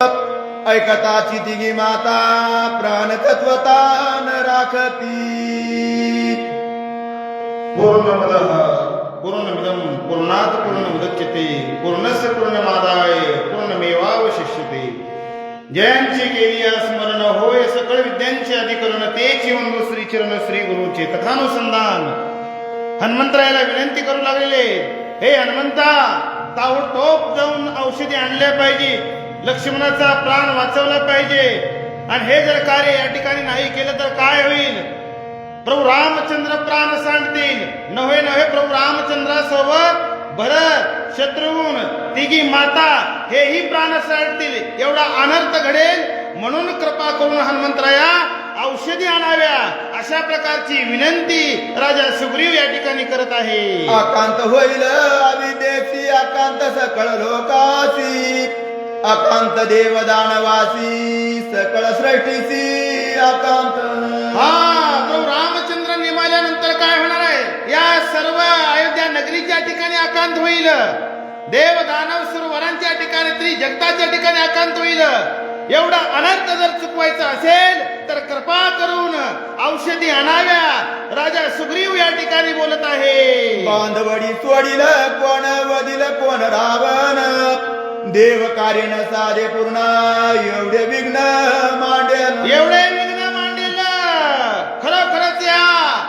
ऐकताची दिगी माता प्राण तत्वता न राखती. पूर्णमदः पूर्णमिदं पूर्णात् पूर्णमुदच्यते पूर्णस्य पूर्णमादाय पूर्णमेवावशिष्यते. जयांची केली स्मरण होय सकळ विद्यांचे अधिकरण ते चिवंग श्री चरण श्री गुरुचे कथानुसंधान हनुमंतरायाला विनंती करू लागलेले हे हनुमंता ताबडतोब जाऊन औषधी आणल्या पाहिजे लक्ष्मणाचा प्राण वाचवला पाहिजे. आणि हे जर कार्य या ठिकाणी नाही केलं तर काय होईल? प्रभू रामचंद्र प्राण सांगतील नव्हे नव्हे प्रभू रामचंद्रासोबत भरत शत्रुघ्न तिघी माता हेही प्राण सांगतील एवढा अनर्थ घडेल. म्हणून कृपा करून हनुमंतराया औषधी आणाव्या. अशा प्रकारची विनंती राजा सुग्रीव या ठिकाणी करत आहे. आकांत होईल आकांत सकळ लोकासी आकांत देव दानवासी सकळ सृष्टीची आकांत हा प्रभू रामचंद्र निमाल्यानंतर काय होणार आहे? या सर्व अयोध्या नगरीच्या ठिकाणी आकांत होईल. देव दानव सुरवरांच्या ठिकाणी त्रि जगताच्या ठिकाणी आकांत होईल. एवढा अनर्थ जर चुकवायचा असेल तर कृपा करून औषधी आणाव्या. राजा सुग्रीव या ठिकाणी बोलत आहे. बांधवडी सोडील कोण वदिल कोण रावण. देव कार्य न साधे पूर्ण एवढे विघ्न मांडेल. एवढे विघ्न मांडेल. खरोखरच या.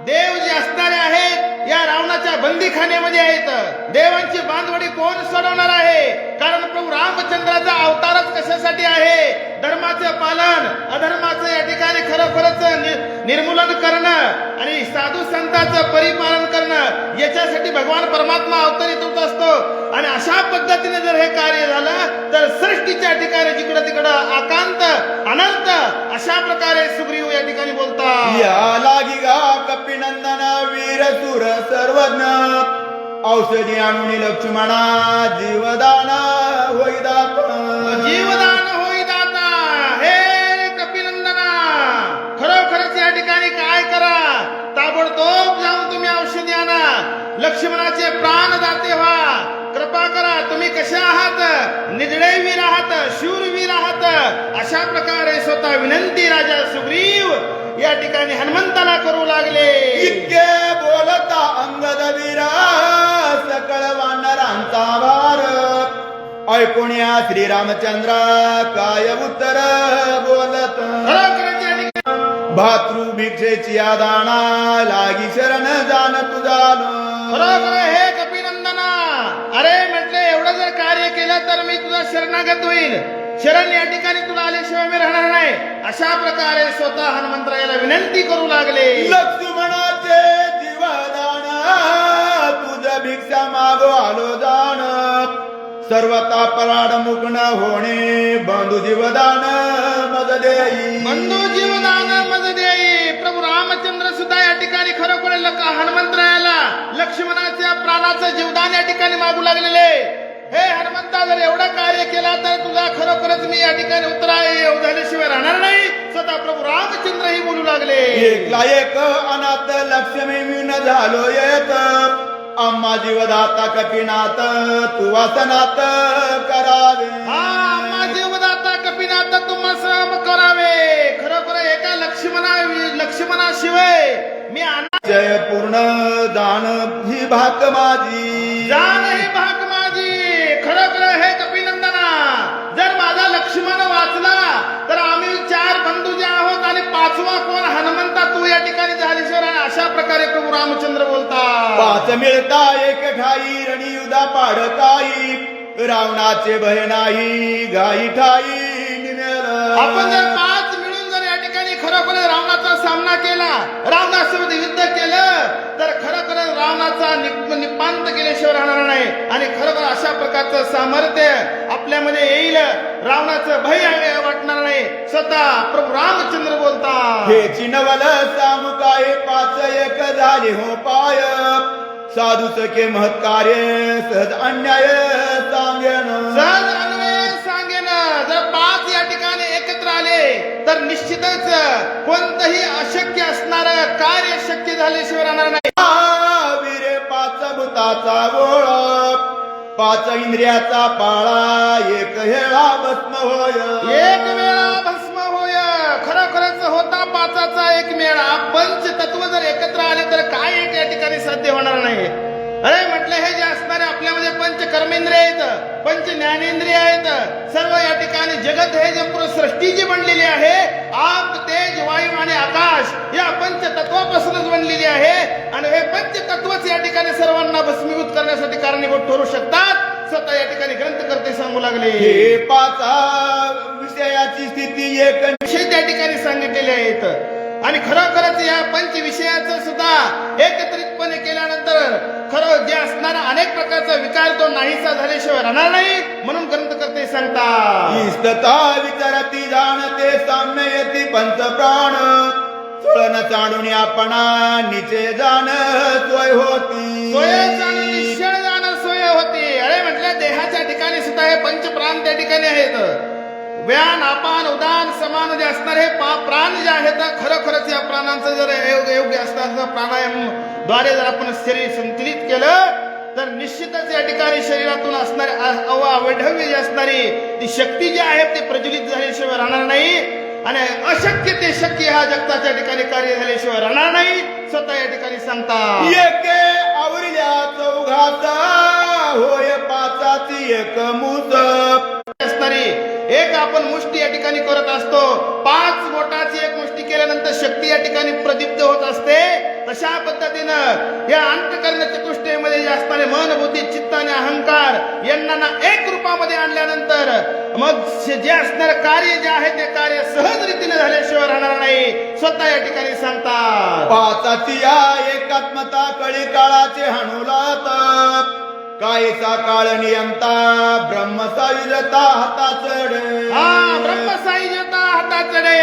देव जे असणारे आहेत या रावणाच्या बंदीखान्यामध्ये आहेत. देवांची बांधवडी कोण सोडवणार आहे? कारण प्रभू रामचंद्राचा अवतारच कशासाठी आहे? धर्माचं पालन अधर्माचं या ठिकाणी खरोखरच नि- निर्मूलन करणं आणि साधू संतांचं परिपालन करणं याच्यासाठी भगवान परमात्मा अवतरित होत असतो. आणि अशा पद्धतीने जर हे कार्य झालं तर सृष्टीच्या ठिकाणी जिकडं तिकडं आकांत अनंत अशा प्रकारे सुग्रीव या ठिकाणी बोलतात. या लागी गा कपिनंदन वीर सुर सर्वज्ञ. औषधी आणून लक्ष्मणा जीवदान होईदात जीवदान होई दाता. हे कपिनंदना खरोखरच या ठिकाणी काय करा? ताबडतोब जाऊन तुम्ही औषधी आणा. लक्ष्मणाचे प्राण दाते व्हा. निजडे वीर आहात शूरवीर आहात अशा प्रकारे स्वतः विनंती राजा सुग्रीव या ठिकाणी हनुमंताला करू लागले. इतके बोलता अंगद वीरा सकळ वानरांचा भार ऐकून या श्रीरामचंद्र काय उत्तर बोलत? भातृ भिक्षेची आदाना लागी शरण जाण बरोबर हे शरणागत होईल. शरण या ठिकाणी तुला आल्याशिवाय मी राहणार नाही. अशा प्रकारे स्वतः हनुमंतरायाला विनंती करू लागले. लक्ष्मणाचे जीवदान तुझ भिक्षा मागो आलो जाण. सर्वता पराड मुकण होणे बंधू जीवदान मद देई. बंधू जीवदान मज देई. प्रभू रामचंद्र सुद्धा या ठिकाणी खरोखर लक- हनुमंतरायाला लक्ष्मणाच्या प्राणाचं जीवदान या ठिकाणी मागू लागलेले. हे हनुमंता जर एवढं कार्य केला तर तुझा खरोखरच मी या ठिकाणी उतराय येऊ झाल्याशिवाय राहणार नाही. स्वतः प्रभू रामचंद्र ही बोलू लागले. एकला एक अनाथ लक्ष्मी विन झालो येत. आम्हा जीवदाता कपिनाथ तू वासनात करावे. हा आम्हा जीवदाता कपिनाथ तुम्हा सहम करावे. खरोखर एका लक्ष्मणा लक्ष्मणाशिवाय मी अना जय पूर्ण दान ही भाक माझी. जाण पाच मिळता एक ठाई रणी युधा पाडकाई रावणाचे भय नाही गाई ठाई आपण जर पाच मिळून जर या ठिकाणी खरोखर रावणाचा सामना केला रावणासोबत युद्ध केलं तर खरोखर रावणाचा निप- निपांत केल्याशिवाय राहणार नाही. आणि खरोखर अशा प्रकारचं सामर्थ्य आपल्यामध्ये येईल रावणाचं भय वाटणार नाही. स्वतः प्रभू रामचंद्र बोलतात. हे चिनवल सामुकाय पाच एक झाले हो पाय. साधूच के महत्कार्य सहज अन्याय सांगेन. सहज अन्वय सांगेन. जर पाच या ठिकाणी एकत्र आले तर निश्चितच कोणतंही अशक्य असणार कार्य शक्य झाल्याशिवाय राहणार नाही. वीरे पाच भूताचा गोळ पाच इंद्रियाचा पाळा एक हेळा भस्म होय. एक वेळा भस्म पाचाचा एक मेळा. पंच तत्व जर एकत्र आले तर काय एक या ठिकाणी साध्य होणार नाही? अरे म्हटलं हे जे असणारे आपल्यामध्ये पंच कर्मेंद्रिय आहेत पंच ज्ञानेंद्रिय आहेत सर्व या ठिकाणी जगत हे जे पूर्ण सृष्टी जी बनलेली आहे आप तेज वायू आणि आकाश या पंच तत्वापासूनच बनलेली आहे. आणि हे पंच तत्वच या ठिकाणी सर्वांना भस्मीभूत करण्यासाठी कारणीभूत ठरू शकतात. स्वतः या ठिकाणी ग्रंथकर्ते सांगू लागले. हे पाचा विषयाची स्थिती एक त्या ठिकाणी सांगितलेले आहेत आणि खरोखरच या पंच विषयाचं सुद्धा एकत्रितपणे केल्यानंतर खरं जे असणारा अनेक प्रकारचा विकार तो नाहीसा झाल्याशिवाय राहणार नाही म्हणून ग्रंथकर्ते सांगतात. इस्तता विचारती जाणते साम्य येती पंच प्राण चळण चांडून आपणा निचे जाण सोय होती. सोय जाणं सोय होती. अरे म्हटलं देहाच्या ठिकाणी सुद्धा हे पंचप्राण त्या ठिकाणी आहेत. व्यान अपान उदान समान जे असणारे पा प्राण जे आहेत खरोखरच या प्राणांचं जर योग्य योग्य असणार प्राणायामद्वारे जर आपण शरीर संतुलित केलं तर निश्चितच या ठिकाणी शरीरातून असणारे अ- अव अवैधव्य जी असणारी ती शक्ती जी आहे ती प्रज्वलित झाल्याशिवाय राहणार नाही. आणि अशक्य ते शक्य हा जगताच्या ठिकाणी कार्य झाल्याशिवाय राहणार नाही. स्वतः या ठिकाणी सांगतात एके आवरिल्या चौघाचा होय पाचाची एक मूस असणारी एक आपण मुष्टी या ठिकाणी करत असतो. पाच बोटाची एक मुष्टी केल्यानंतर शक्ती या ठिकाणी प्रदीप्त होत असते. तशा पद्धतीनं या अंतकरण चतुष्टयमध्ये जे असणारे मन बुद्धी चित्त आणि अहंकार यांना ना एक रूपामध्ये आणल्यानंतर मग जे असणार कार्य जे आहे ते कार्य सहज रीतीने झाल्याशिवाय राहणार नाही. स्वतः या ठिकाणी सांगतात. पाचाची या एकात्मता कळी काळाचे हणुलात. कायचा काळ नियमता ब्रह्मसायुजता हाताचड हा ब्रह्मसाईजता हाताचडे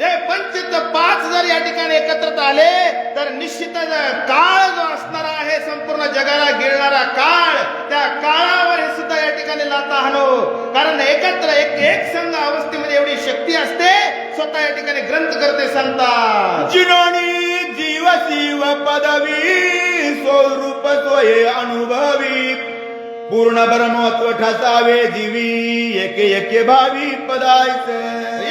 जे पंच पाच जर या ठिकाणी एकत्रित आले तर निश्चितच काळ जो असणारा आहे संपूर्ण जगाला गिळणारा काळ त्या काळावर हे सुद्धा या ठिकाणी लाता हाणो कारण एकत्र एक एक संघ अवस्थेमध्ये एवढी शक्ती असते स्वतः या ठिकाणी ग्रंथ करते सांगतात. जिनोनी जीव शिव पदवी. स्वरूप सोये अनुभवी. पूर्ण ब्रह्मत्व ठसावे जीवी. एके एके भावी पदायचे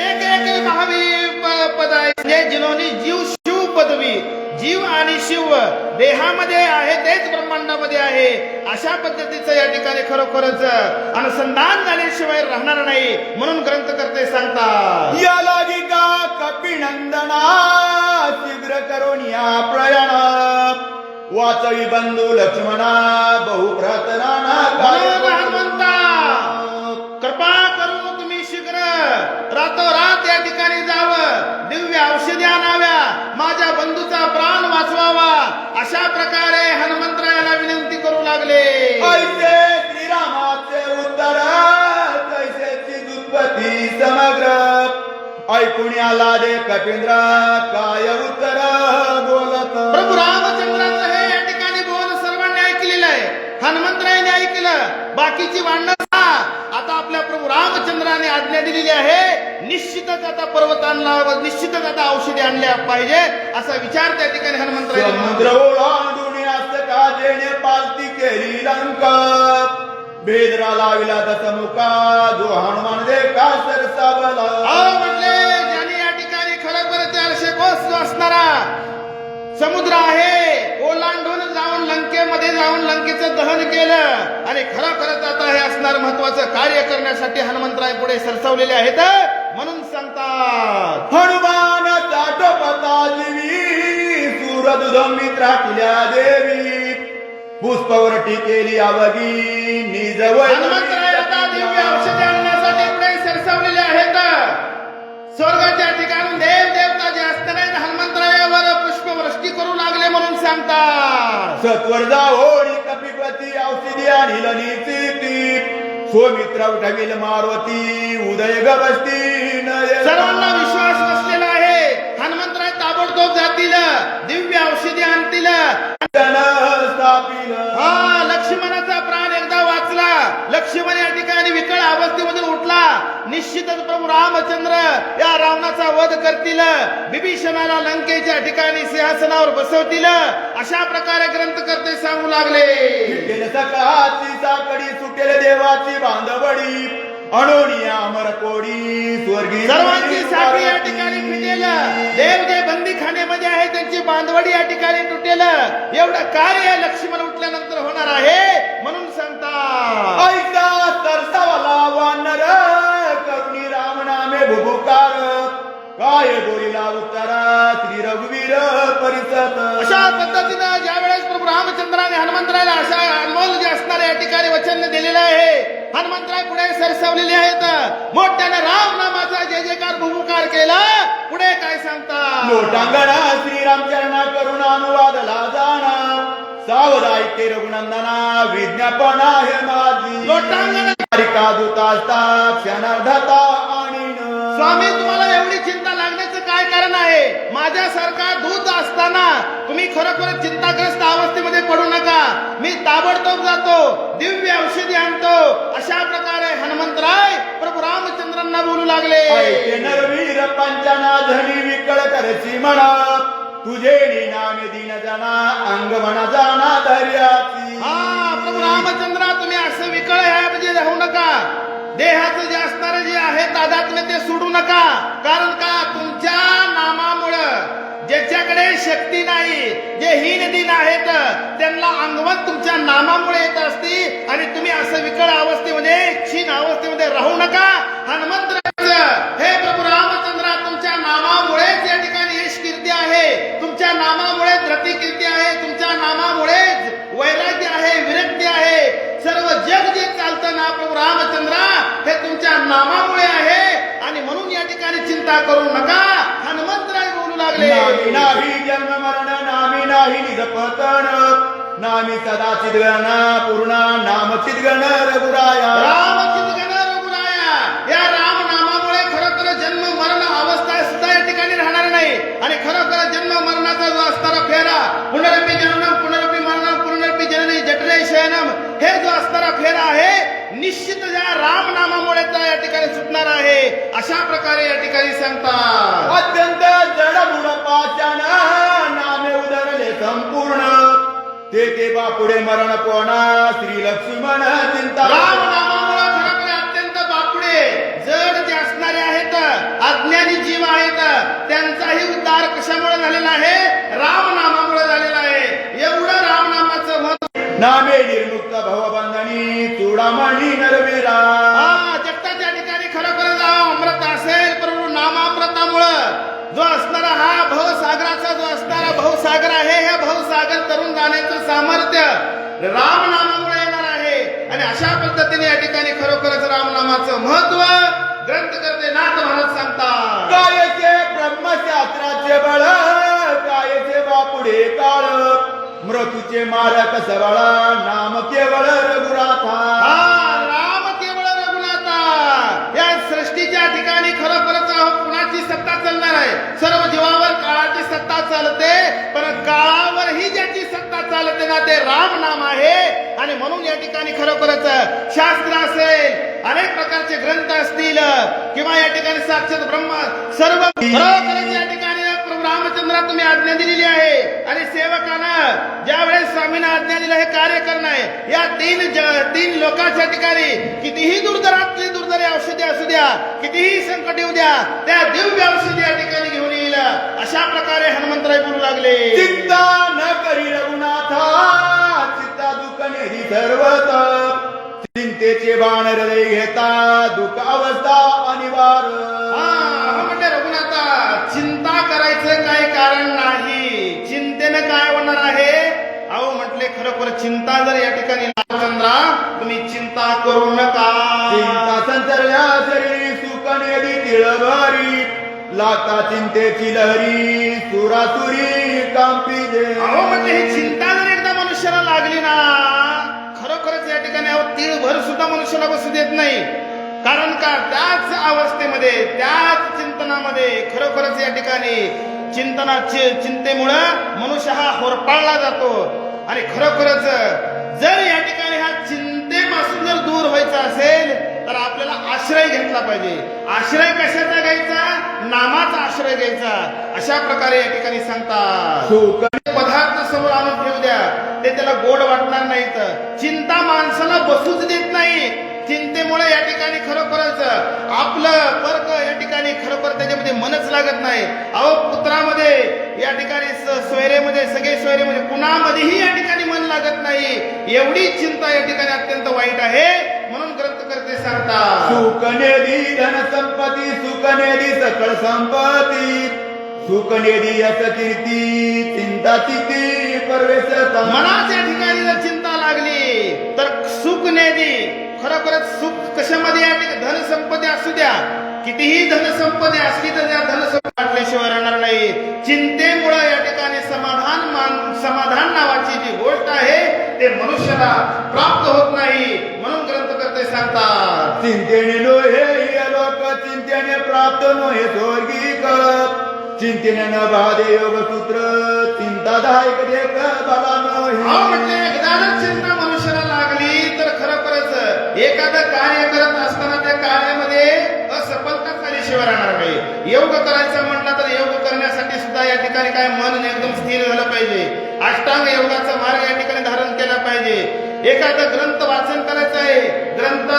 एक एक भावी प- पद आहे म्हणजे जिनोनी जीव शिव पदवी. जीव आणि शिव देहामध्ये आहे तेच ब्रह्मांडामध्ये आहे. अशा पद्धतीचं या ठिकाणी खरोखरच अनुसंधान झाल्याशिवाय राहणार नाही म्हणून ग्रंथ करते सांगतात. या लागी का कपिनंदना शीघ्र करून या प्रयाण वाचवी बंधू लक्ष्मणा म्हणून हनुमंता कृपा करून तुम्ही शीघ्र. रातोरात या ठिकाणी जावं. दिव्य औषधी आणाव्या. माझ्या बंधूचा प्राण वाचवावा. अशा प्रकारे हनुमंतरायाला विनंती करू लागले. ऐसे श्रीरामाचे उत्तर दुत्पत्ती समग्र. ऐकून आला दे कपिंद्र काय उत्तर बोलत? प्रभू बाकीची भांडणं. आता आपल्या प्रभू रामचंद्राने आज्ञा दिलेली आहे. निश्चितच आता पर्वतांना निश्चितच आता औषधी आणल्या पाहिजे असा विचार त्या ठिकाणी लंका बेदरा लाविला दसमुका जो हनुमान दे का सरसावला अहो म्हटले ज्याने या ठिकाणी खरोखर चारशे कोस जो असणारा समुद्र आहे ओलांडून जाऊन लंकेमध्ये जाऊन लंकेचं दहन केलं. आणि खरोखरच आता हे असणार महत्वाचं कार्य करण्यासाठी हनुमंतराय पुढे सरसवलेले आहेत. म्हणून सांगतात हनुमान चाटोपता देवी. पुष्पवरटी केली आवगी निजवळ हनुमंतराय आता दिव्य औषधे आणण्यासाठी पुढे सरसवलेले आहेत. सांगतात सत्वर जाओडी कपिपती औषधी आणि लनिची उठविल मारवती उदय गवस्ती सर्वांना विश्वास बसलेला आहे. हनुमंतराय ताबडतोब जातील. दिव्या निश्चितच प्रभू रामचंद्र या रावणाचा वध करतील. बिभीषणाला लंकेच्या ठिकाणी सिंहासनावर बसवतील. अशा प्रकारे ग्रंथकर्ते सांगू लागले. सकाळची साकडी सुटेल देवाची बांधवडी. अणोनिया अमर कोडी स्वर्गी सर्वांची साखळी या ठिकाणी फिटेल. देव जे बंदीखान्यामध्ये आहे त्यांची बांधवडी या ठिकाणी तुटेल. एवढं कार्य लक्ष्मण उठल्यानंतर होणार आहे म्हणून सांगता ऐसा भुभुकार काय बोलिला उत्तरा श्री रघुवीर परिसत अशा पद्धतीनं ज्या वेळेस प्रभू रामचंद्राने हनुमंतरायला अशा अनमोल जे असणारे या ठिकाणी वचन दिलेलं आहे हनुमंतराय पुढे सरसवलेले आहेत. मोठ्याने राम नामाचा जय जयकार भूमुकार केला. पुढे काय सांगता लोटांगणा श्रीरामचरणा करुण अनुवादला जाणा सावरायते रघुनंदना विज्ञापना हे माझी. लोटांगण दूतास्ता क्षणार्धाता स्वामी तुम्हाला एवढी चिंता लागण्याचं काय कारण आहे? माझ्यासारखा दूध असताना तुम्ही खरोखर चिंताग्रस्त अवस्थेमध्ये पडू नका. मी ताबडतोब जातो दिव्य औषधी आणतो. अशा प्रकारे हनुमंतराय प्रभू रामचंद्रांना बोलू लागले. पंचना धनी विकळ म्हणा तुझे नामे दिन जना अंग म्हणा जाना धैर्याची. हा प्रभू रामचंद्रा तुम्ही असं विकळ ह्या म्हणजे राहू नका. देहाचं जे असणारं जे आहे तादात्म्य शक्ती नाही जे हीन दिन आहेत त्यांना अंगवत तुमच्या नामामुळे येत असती आणि तुम्ही असं विकळ अवस्थेमध्ये क्षीण अवस्थेमध्ये राहू नका. हनुमंत हे प्रभू रामचंद्र तुमच्या नामामुळेच या ठिकाणी यश कीर्ती आहे. तुमच्या नामामुळे रती कीर्ती आहे. तुमच्या नामामुळेच वैराग्य आहे विरक्ती आहे. सर्व जग जे चालतं ना प्रभू रामचंद्रा हे तुमच्या नामामुळे आहे. आणि म्हणून या ठिकाणी चिंता करू नका. हनुमंतराय बोलू लागले. नाही जन्म मरण नाही निधपतन नामी सदा चिदगण पूर्ण नाम चिदगण रघुराया। राम चिंतन रघुराया। या राम नामामुळे खरोखर जन्म मरण अवस्था सुद्धा या ठिकाणी राहणार नाही. आणि खरोखर जन्म मरणाचा जो असणारा फेरा पुनरपी जननम पुनरपी मरणम पुनरपी जननी जठरे शयनम हे जो असणारा फेरा आहे निश्चित या राम नामामुळे त्या या ठिकाणी सुटणार आहे. अशा प्रकारे या ठिकाणी सांगतात. अत्यंत जड गुण पाचन संपूर्ण. ते ते बापुडे मरण कोणा श्री लक्ष्मण चिंता राम नामामुळे खरोखर अत्यंत बापुडे. जड जे असणारे आहेत अज्ञानी जीव आहेत त्यांचाही उद्धार कशामुळे झालेला आहे? राम नामामुळे झालेला आहे. एवढं राम नामाचं महत्त्व नामे निर्मुक्त भवबंधनी चूडामणी नरवीरा. हा जगताच्या ठिकाणी खरोखर अमृत असेल परंतु नामामृतामुळं. जो असणारा हा भवसागराचा जो असणारा भवसागर आहे ह्या भवसागर तरुण जाण्याचं सामर्थ्य राम नामामुळे येणार आहे. आणि अशा पद्धतीने या ठिकाणी खरोखरच राम नामाचं महत्त्व ग्रंथ करते नाथ महाराज सांगतात. कायचे ब्रह्मशास्त्राचे बळ कायचे बापुडे काळ. मृत्यूचे मारक सबळ नाम केवळ रघुराथा हा राम चालते पण काळावरही ज्याची सत्ता चालते ना ते राम नाम आहे. आणि म्हणून या ठिकाणी खरोखरच शास्त्र असेल अनेक प्रकारचे ग्रंथ असतील किंवा या ठिकाणी साक्षात ब्रह्म सर्व खरोखरच या ठिकाणी प्रभू रामचंद्रा तुम्ही आज्ञा दिलेली आहे. आणि सेवकांना ज्या वेळेस स्वामींना आज्ञा दिलं हे कार्य करणं आहे. या तीन तीन लोकांच्या ठिकाणी कितीही दुर्दरातली दुर्दरी औषधी असू द्या कितीही संकट येऊ द्या त्या दिव्य औषधी या ठिकाणी घेऊन अशा प्रकारे हनुमंतराय बोलू लागले. चिंता न करी रघुनाथा चित्ता दुःख नेही सर्वत. चिंतेचे बाण हृदय घेता दुःख अवस्था अनिवार. हा, म्हणजे रघुनाथा चिंता करायचं काही कारण नाही. चिंतेनं काय होणार आहे? अहो म्हटले खरोखर चिंता जर लाता चिंतेची लहरी सुरासुरी कांपी दे. अहो म्हणजे ही चिंता जर एकदा मनुष्याला लागली ना खरोखरच या ठिकाणी अहो तीळभर सुद्धा मनुष्याला बसू देत नाही. कारण का? त्याच अवस्थेमध्ये त्याच चिंतनामध्ये खरोखरच या ठिकाणी चिंतनाचे चिंतेमुळं मनुष्य हा होरपाळला जातो. आणि खरोखरच जर या ठिकाणी हा चिंतेपासून जर दूर व्हायचा असेल तर आपल्याला आश्रय घेतला पाहिजे. आश्रय कशाचा घ्यायचा? नामाचा आश्रय घ्यायचा. अशा प्रकारे या ठिकाणी सांगतात. सुख पदार्थ समोर आणून ठेवू द्या ते त्याला गोड वाटणार नाहीत. चिंता माणसाला बसूच देत नाही. चिंतेमुळे या ठिकाणी खरोखरच आपलं पर्क या ठिकाणी खरोखर त्याच्यामध्ये मनच लागत नाही. अहो पुत्रामध्ये या ठिकाणी सोयरेमध्ये सगळे सोयरेमध्ये कुणामध्येही या ठिकाणी मन लागत नाही. एवढी चिंता या ठिकाणी अत्यंत वाईट आहे. म्हणून ग्रंथकर्ते सांगतात सुख निधी धन संपत्ती सुख निधी सकळ संपत्ती सुख निधी यश कीर्ती चिंता चिती परवेश मनात या ठिकाणी जर चिंता लागली तर सुख नेदी खरोखरच सुख कशामध्ये या ठिकाणी धनसंपत्ती असू द्या. कितीही धनसंपत्ती असली तर त्या धनसंपत्ती वाटल्याशिवाय राहणार नाही. चिंतेमुळे या ठिकाणी समाधान मान समाधान नावाची जी गोष्ट आहे ते मनुष्याला प्राप्त होत नाही. म्हणून ते सांगतात चिंतेने नोहे हे लोक चिंतेने प्राप्त नो हे नोहे करत चिंतेने न बाधे योग सूत्र चिंतादायक देख बला नो नोहे म्हटले एकदा चिंता मनुष्याला लागली तर खरोखरच एखादं कार्य करत असताना त्या कार्यामध्ये असफलता झाल्याशिवाय राहणार नाही. योग करायचं म्हटलं तर योग करण्यासाठी सुद्धा या ठिकाणी काय मन एकदम स्थिर झालं पाहिजे. अष्टांग योगाचा मार्ग या ठिकाणी धारण केला पाहिजे. एखादा ग्रंथ वाचन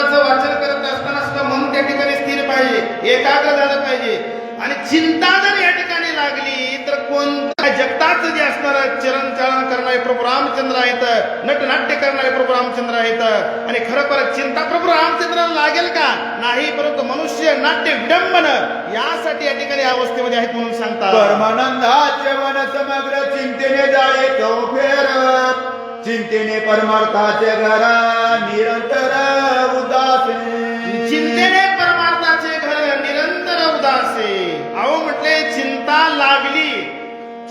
वेदाचं वाचन करत असताना सुद्धा मन त्या ठिकाणी स्थिर पाहिजे एकाग्र झालं पाहिजे. आणि चिंता जर या ठिकाणी लागली तर कोणत्या जगताचं जे असणारं चरण चरण करणारे प्रभू रामचंद्र आहेत नटनाट्य करणारे प्रभू रामचंद्र आहेत. आणि खरोखर चिंता प्रभू रामचंद्राला लागेल का? नाही परंतु मनुष्य नाट्य विडंबन यासाठी या ठिकाणी अवस्थेमध्ये आहेत म्हणून सांगतात. परमानंदाचे मन समग्र चिंतेने जाय तो फेरत. चिंतेने परमार्थाचे घर निरंतर उदास चिंतेने परमार्थाचे घर निरंतर उदासे अहो म्हटले चिंता लागली.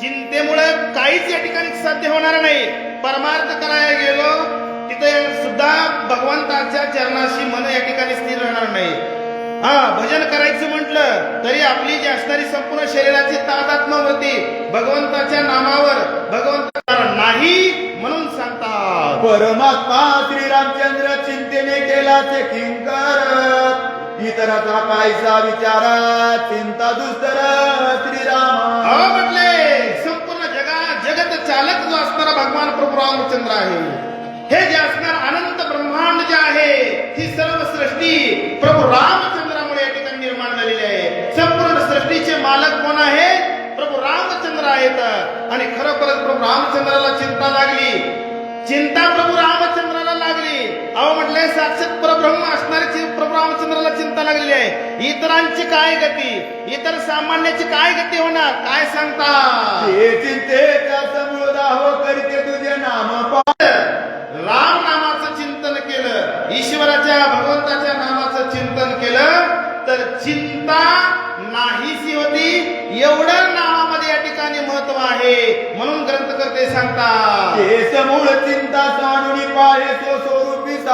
चिंतेमुळे काहीच या ठिकाणी साध्य होणार नाही. परमार्थ करायला गेलो तिथे सुद्धा भगवंताच्या चरणाशी मन या ठिकाणी स्थिर राहणार नाही. हा भजन करायचं म्हटलं तरी आपली जी असणारी संपूर्ण शरीराची तादात्मावरती भगवंताच्या नामावर भगवंता नाही म्हणून सांगतात. परमात्मा श्रीरामचंद्र चिंतेने केलाचे किंकर. इतराचा कायचा विचारा चिंता दुस्तर श्रीराम. म्हटले संपूर्ण जगा जगत चालक जो असणारा भगवान प्रभू रामचंद्र आहे हे जे असणार अनंत ब्रह्मांड जे आहे ही सर्व सृष्टी प्रभू रामचंद्रामुळे आहेत आणि खरोखरच प्रभू रामचंद्राला चिंता लागली. चिंता प्रभू रामचंद्राला लागली. अहो म्हटलंय साक्षात परब्रह्म असणारी प्रभू रामचंद्राला चिंता लागलेली आहे. इतरांची काय गती? इतर सामान्याची काय गती होणार? काय सांगता? हे चिंतेचा समूळ करते तुझे नाम.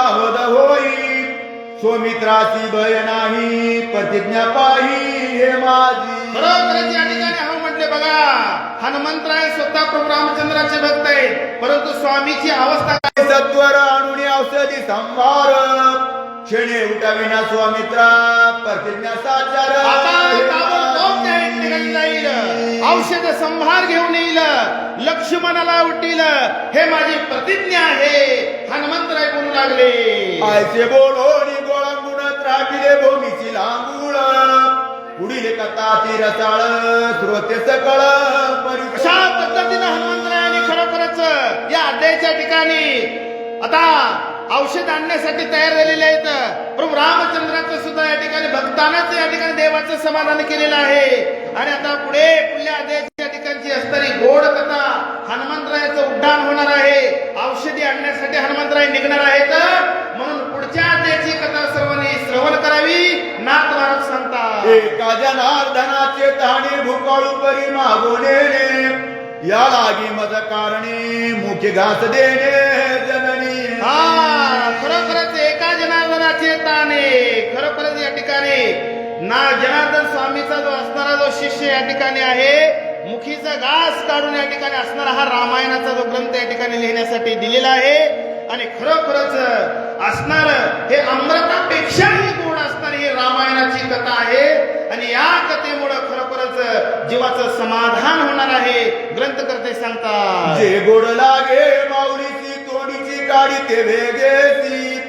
सावध होई. सोमित्राची भय नाही प्रतिज्ञा पाही हे माझी. खरोखरच या ठिकाणी हा म्हटले बघा. हनुमंतराय स्वतः प्रभू रामचंद्राचे भक्त आहेत. परंतु स्वामीची अवस्था? सत्वर आणून औषधी संभार क्षणे उठाविना स्वामित्रा प्रतिज्ञा साचार. आता औषध संभार घेऊन येईल लक्ष्मणाला उठील हे माझी प्रतिज्ञा आहे. हनुमंतराय बोलू लागले. आयचे बोलोनी गोळंगुण त्राटिले भूमीची लांगुळ पुढील कथा ती रसाळ श्रोते सकळ अशा पद्धतीनं हनुमंतरायाने खरोखरच या अध्यायाच्या ठिकाणी आता औषध आणण्यासाठी तयार झालेले आहेत. प्रभू रामचंद्राचं सुद्धा या ठिकाणी भक्तानाच या ठिकाणी देवाचं समाधान केलेलं आहे. आणि आता पुढे पुढल्या अध्यायाच्या ठिकाणची असणारी गोड कथा हनुमंतरायाचं उड्डाण होणार आहे. औषधी आणण्यासाठी हनुमंतराय निघणार आहेत. म्हणून पुढच्या अध्यायाची कथा सर्वांनी श्रवण करावी. नाथ महाराज सांगतात. एका जनार्दनाचे तहाणी भूकाळू परी मागोने या लागी मज कारणे मुखी घास देणे जननी. हा खरोखरच एका जनार्दनाचे ताने खरोखरच या ठिकाणी ना जनार्दन स्वामीचा जो असणारा जो शिष्य या ठिकाणी आहे मुखीचा घास काढून या ठिकाणी असणारा हा रामायणाचा जो ग्रंथ या ठिकाणी लिहिण्यासाठी दिलेला आहे. आणि खरोखरच असणार हे अमृतापेक्षाही गोड असणार ही रामायणाची कथा आहे. आणि या कथेमुळं खरोखरच जीवाचं समाधान होणार आहे. ग्रंथकर्ते सांगतात जे गोड लागे माऊलीची तोंडीची काडी ते वेगेची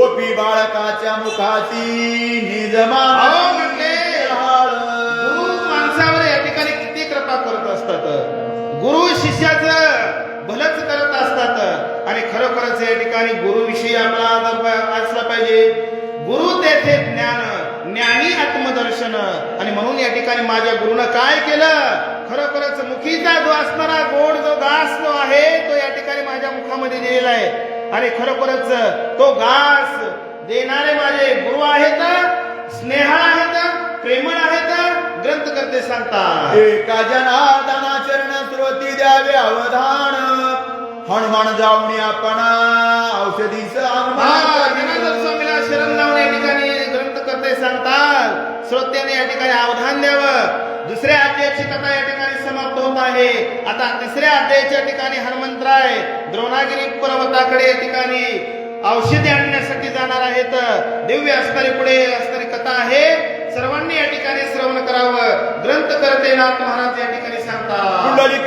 ओपी बाळकाच्या मुखाची निजमा गुरु माणसावर या ठिकाणी किती कृपा करत असतात. गुरु शिष्याचं भलंच करत असतात. आणि खरोखरच या ठिकाणी गुरुविषयी आपला आदर असला पाहिजे. गुरु तेथे ज्ञान ज्ञानी आत्मदर्शन. आणि म्हणून या ठिकाणी माझ्या गुरुनं काय केलं? खरोखरच मुखीचा जो असणारा गोड जो घास जो आहे तो या ठिकाणी माझ्या मुखामध्ये दिलेला आहे. आणि खरोखरच तो घास देणारे माझे गुरु आहेत स्नेहाळ आहेत प्रेमळ आहेत ग्रंथकर्ते सांगतात. एका जनार्दना चरण श्रोती द्यावे अवधान. हनुमान जाऊन आपण औषधीच शरण श्रोत्याने या ठिकाणी अवधान द्यावं. दुसऱ्या अध्यायाची कथा या ठिकाणी समाप्त होत आहे. आता तिसऱ्या अध्यायाच्या ठिकाणी हनुमंतराय द्रोणागिरी पर्वताकडे या ठिकाणी औषधी आणण्यासाठी जाणार आहेत. दिव्य असणारी पुढे असणारी कथा आहे. सर्वांनी या ठिकाणी श्रवण करावं. ग्रंथकर्ते नाथ महाराज या ठिकाणी सांगतात. कुंडलिक